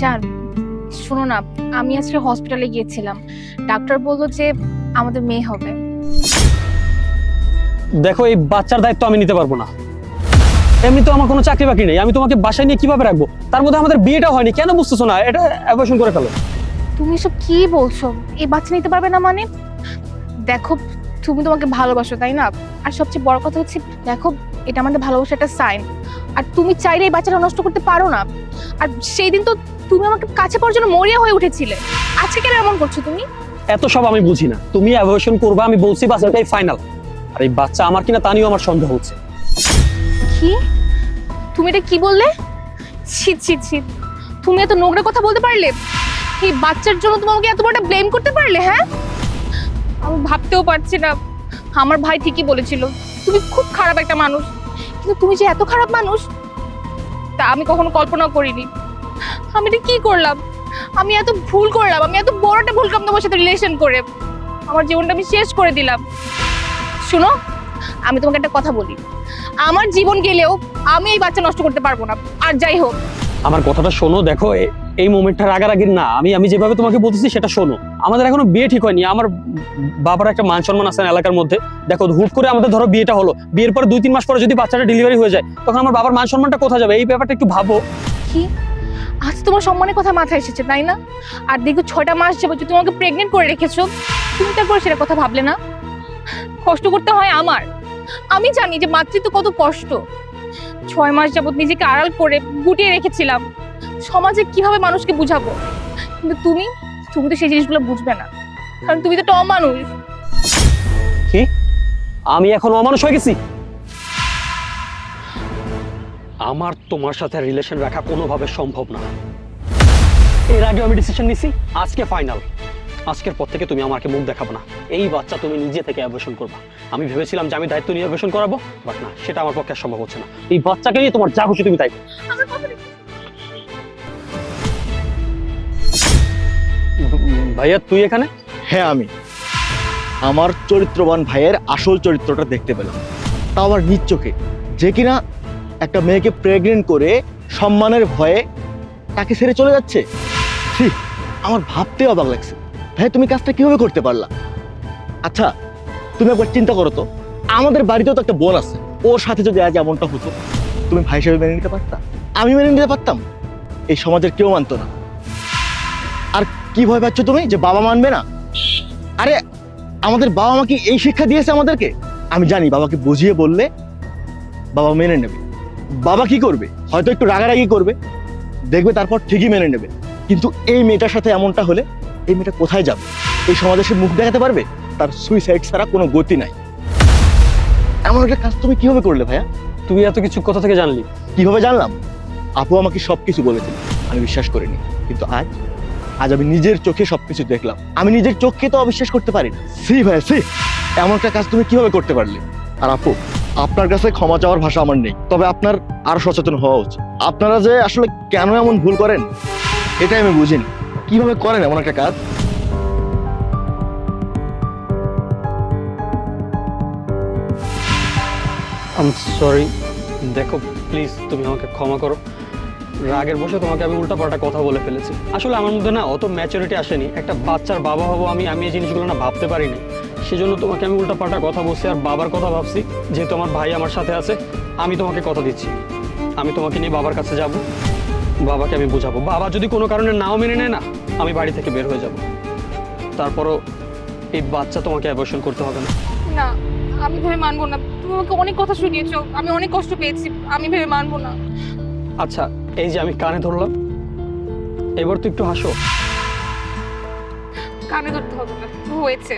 জান শোনো না আমি আজকে হসপিটালে গিয়েছিলাম। ডাক্তার বলল যে আমাদের মেয়ে হবে। দেখো এই বাচ্চার দায়িত্ব আমি নিতে পারব না। এমনি তো আমার কোনো চাকরি বাকরি নেই। আমি তোমাকে বাসায় নিয়ে কীভাবে রাখব? তার মধ্যে আমাদের বিয়েটা হয়নি। কেন বুঝতেছো না? এটা অ্যাবর্শন করে ফেলো। তুমি সব কি বলছো? এই বাচ্চা নিতে পারবে না মানে? দেখো তুমি তোমাকে ভালোবাসো তাই না? আর সবচেয়ে বড় কথা হচ্ছে দেখো এটা আমাদের ভালোবাসার একটা সাইন আর তুমি চাইলে এই বাচ্চাটা নষ্ট করতে পারো না। আর সেই দিন তো তুমি আমাকে কাছে পাওয়ার জন্য মরিয়া হয়ে উঠেছিলে। আজকে কেন এমন করছ তুমি? এত সব আমি বুঝি না। তুমি অ্যাবর্শন করবে আমি বলছি বাস এটাই ফাইনাল আর এই বাচ্চা আমার কিনা তা নিয়েও আমার সন্দেহ হচ্ছে। কি? তুমি এটা কি বললে? ছি ছি ছি। তুমি এত নোংরা কথা বলতে পারলে? এই বাচ্চার জন্য তুমি আমাকে এত বড়টা ব্লেম করতে পারলে হ্যাঁ? আমি ভাবতেও পারছি না। আমার ভাই ঠিকই বলেছিল। তুমি খুব খারাপ একটা মানুষ। কিন্তু তুমি যে এত খারাপ মানুষ তা আমি কখনো কল্পনা করিনি। আমি এটা কি করলাম? আমি এত ভুল করলাম আমি এত বড় একটা ভুল করলাম তোমার সাথে রিলেশন করে আমার জীবনটা আমি শেষ করে দিলাম। শুনো আমি তোমাকে একটা কথা বলি। আমার জীবন গেলেও আমি এই বাচ্চা নষ্ট করতে পারব না। আর যাই হোক আমার কথাটা শোনো, দেখো এই মোমেন্টটা রাগারাগির না। আমি আমি যেভাবে তোমাকে বলতেছি, সেটা শোনো। আমাদের এখনও বিয়ে ঠিক হয়নি। আমার বাবার একটা মান সম্মান আছে না এলাকার মধ্যে। দেখো, হুট করে আমাদের ধরো বিয়েটা হলো। বিয়ের পরে দুই তিন মাস পরে যদি বাচ্চাটা ডেলিভারি হয়ে যায়, তখন আমার বাবার মান সম্মানটা কোথায় যাবে? এই ব্যাপারটা একটু ভাবো। কি? আজ তোমার সম্মানের কথা মাথায় এসেছে, তাই না? আর দেখো ছয়টা মাস যাব যে তোমাকে প্রেগনেন্ট করে রেখেছো, তুমি তারপর সেটা কথা ভাবলে না? কষ্ট করতে হয় আমার। আমি জানি যে মাতৃত্ব কত কষ্ট। ছয় মাস যাবত নিজেকে আড়াল করে গুটিয়ে রেখেছিলাম। সমাজে কীভাবে মানুষকে বুঝাবো? কিন্তু তুমি তুমি তো সেই জিনিসগুলো বুঝবে না। কারণ তুমি তো একটা অমানুষ। কি? আমি এখন অমানুষ হয়ে গেছি? আমার তোমার সাথে রিলেশন রাখা কোনোভাবে সম্ভব না। এর আগে আমি ডিসিশন নিছি, আজকে ফাইনাল আজকের পর থেকে তুমি আমাকে মুখ দেখাবো না। এই বাচ্চা তুমি নিজে থেকে অ্যাবর্শন করবা। আমি ভেবেছিলাম যে আমি দায়িত্ব নিয়ে অ্যাবর্শন করাবো বাট না সেটা আমার পক্ষে সম্ভব হচ্ছে না। এই বাচ্চাকে নিয়ে তোমার যা খুশি তুমি তাই। আমার ভাইয়া তুই এখানে? হ্যাঁ আমি। আমার চরিত্রবান ভাইয়ের আসল চরিত্রটা দেখতে পেলাম। তাও আবার নিজ চোখে। যে কিনা একটা মেয়েকে প্রেগনেন্ট করে সম্মানের ভয়ে তাকে ছেড়ে চলে যাচ্ছে। আমার ভাবতে অবাক লাগছে। ভাই, তুমি কাজটা কীভাবে করতে পারলা? আচ্ছা তুমি একবার চিন্তা করো তো। আমাদের বাড়িতেও তো একটা বোন আছে। ওর সাথে যদি আজ এমনটা হতো, তুমি ভাই হিসেবে মেনে নিতে পারতাম আমি মেনে নিতে পারতাম? এই সমাজের কেউ মানতো না। আর কি ভয় পাচ্ছ তুমি যে বাবা মানবে না? আরে, আমাদের বাবা মা কি এই শিক্ষা দিয়েছে আমাদেরকে? আমি জানি, বাবাকে বুঝিয়ে বললে বাবা মেনে নেবে। বাবা কি করবে? হয়তো একটু রাগারাগি করবে। দেখবে তারপর ঠিকই মেনে নেবে। কিন্তু এই মেয়েটার সাথে এমনটা হলে এই মেয়েটা কোথায় যাবে? এই সমাজে সে মুখ দেখাতে পারবে? তার সুইসাইড ছাড়া কোনো গতি নাই। এমন একটা কাজ তুমি কীভাবে করলে ভাইয়া? তুমি এত কিছু কথা থেকে জানলি? কীভাবে জানলাম? আপু আমাকে সবকিছু বলেছিল আমি বিশ্বাস করিনি। কিন্তু আজ আজ আমি নিজের চোখে সবকিছু দেখলাম। আমি নিজের চোখকে তো অবিশ্বাস করতে পারি না। সি ভাই সি! এমন একটা কাজ তুমি কীভাবে করতে পারলে? আর আপু আপনার কাছে ক্ষমা চাওয়ার ভাষা আমার নেই। তবে আপনার আরও সচেতন হওয়া উচিত। আপনারা যে আসলে কেন এমন ভুল করেন এটাই আমি বুঝিনি। কীভাবে করেন এমন একটা কাজ? আম সরি দেখো প্লিজ তুমি আমাকে ক্ষমা করো। রাগের বসে তোমাকে আমি উল্টাপাল্টা কথা বলে ফেলেছি। আসলে আমার মধ্যে না অত ম্যাচুরিটি আসেনি। একটা বাচ্চার বাবা হব আমি আমি এই জিনিসগুলো না ভাবতে পারিনি। সেজন্য তোমাকে আমি উল্টাপাল্টা কথা বলছি আর বাবার কথা ভাবছি। যেহেতু আমার ভাই আমার সাথে আছে, আমি তোমাকে কথা দিচ্ছি। আমি তোমাকে নিয়ে বাবার কাছে যাব। বাবাকে আমি বোঝাবো। বাবা যদি কোনো কারণে নাও মেনে নেয় না আমি বাড়ি থেকে বের হয়ে যাব। তারপরও এই বাচ্চা তোমাকে অ্যাবর্শন করতে হবে না। না আমি ভেবে মানবো না। তুমি আমাকে অনেক কথা শুনিয়েছো। আমি অনেক কষ্ট পেয়েছি। আমি ভেবে মানবো না। আচ্ছা এই যে আমি কানে ধরলাম এবার তো একটু হাসো। কানে ধরতে হবে না। হয়েছে।